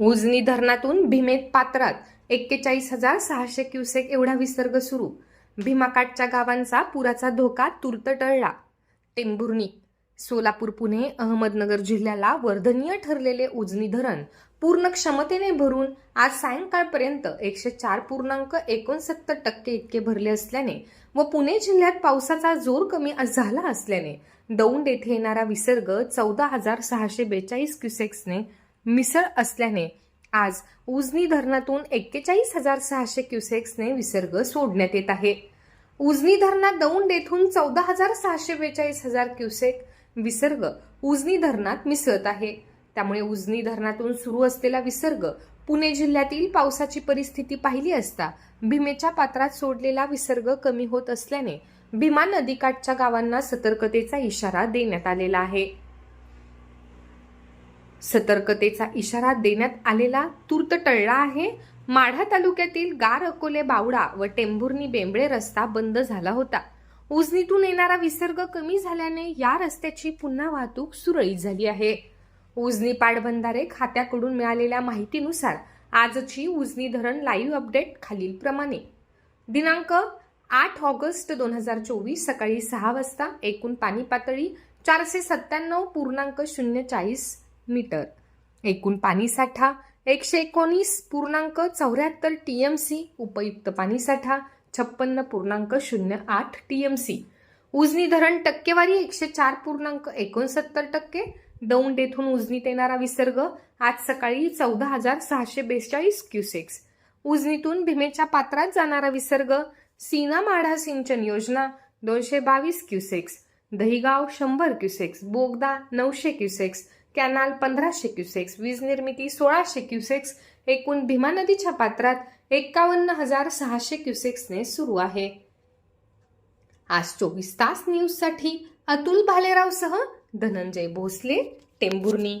उजनी धरणातून भीमेत पात्रात एक्केचाळीस हजार सहाशे क्युसेक एवढा विसर्ग सुरू. भीमाकाठच्या गावांचा पुराचा धोका तुर्त टळला. टेंभुर्णी सोलापूर पुणे अहमदनगर जिल्ह्याला वर्धनीय ठरलेले उजनी धरण पूर्ण क्षमतेने भरून आज सायंकाळपर्यंत एकशे चार पूर्णांक एकोणसत्तर टक्के इतके भरले असल्याने व पुणे जिल्ह्यात पावसाचा जोर कमी झाला असल्याने दौंड येथे येणारा विसर्ग चौदा हजार सहाशे बेचाळीस क्युसेक्सने मिसळ असल्याने आज उजनी धरणातून एक्केचाळीस हजार सहाशे क्युसेक्सने विसर्ग सोडण्यात येत आहे. उजनी धरणात दौंड येथून चौदा हजार सहाशे बेचाळीस हजार क्युसेक विसर्ग उजनी धरणात मिसळत आहे. त्यामुळे उजनी धरणातून सुरू असलेला विसर्ग पुणे जिल्ह्यातील पावसाची परिस्थिती पाहिली असता भीमेच्या पात्रात सोडलेला विसर्ग कमी होत असल्याने भीमा नदीकाठच्या गावांना सतर्कतेचा इशारा देण्यात आलेला आहे. सतर्कतेचा इशारा देण्यात आलेला तूर्त टळला आहे. माढा तालुक्यातील गार अकोले बावडा व टेंभुर्णी बेंबळे रस्ता बंद झाला होता. उजनीतून येणारा विसर्ग कमी झाल्याने या रस्त्याची पुन्हा वाहतूक सुरळीत झाली आहे. उजनी पाटबंधारे खात्याकडून मिळालेल्या माहितीनुसार आजची उजनी धरण लाईव्ह अपडेट खालीलप्रमाणे दिनांक आठ ऑगस्ट दोन हजार चोवीस सकाळी सहा वाजता एकूण पाणी पातळी चारशे सत्त्याण्णव पूर्णांक शून्य चाळीस मीटर. एकूण पाणी साठा एकशे एकोणीस पूर्णांक चौऱ्याहत्तर टी एम सी उपयुक्त पाणीसाठा छप्पन्न पूर्णांक शून्य आठ टी एम सी उजनी धरण टक्केवारी एकशे चार पूर्णांक एकोणसत्तर टक्के. दौंड येथून उजनीत येणारा विसर्ग आज सकाळी चौदा हजार सहाशे बेचाळीस क्युसेक्स उजनीतून भीमेच्या पात्रात जाणारा विसर्ग सीना माढा सिंचन योजना दोनशे बावीस क्युसेक्स दहिगाव शंभर क्युसेक्स बोगदा नऊशे क्युसेक्स कॅनाल पंधराशे क्युसेक्स वीज निर्मिती सोळाशे क्युसेक्स एकूण भीमा नदीच्या पात्रात एक्कावन्न हजार सहाशे क्युसेक्सने सुरू आहे. आज चोवीस तास न्यूजसाठी अतुल भालेरावसह धनंजय भोसले टेंभुर्णी.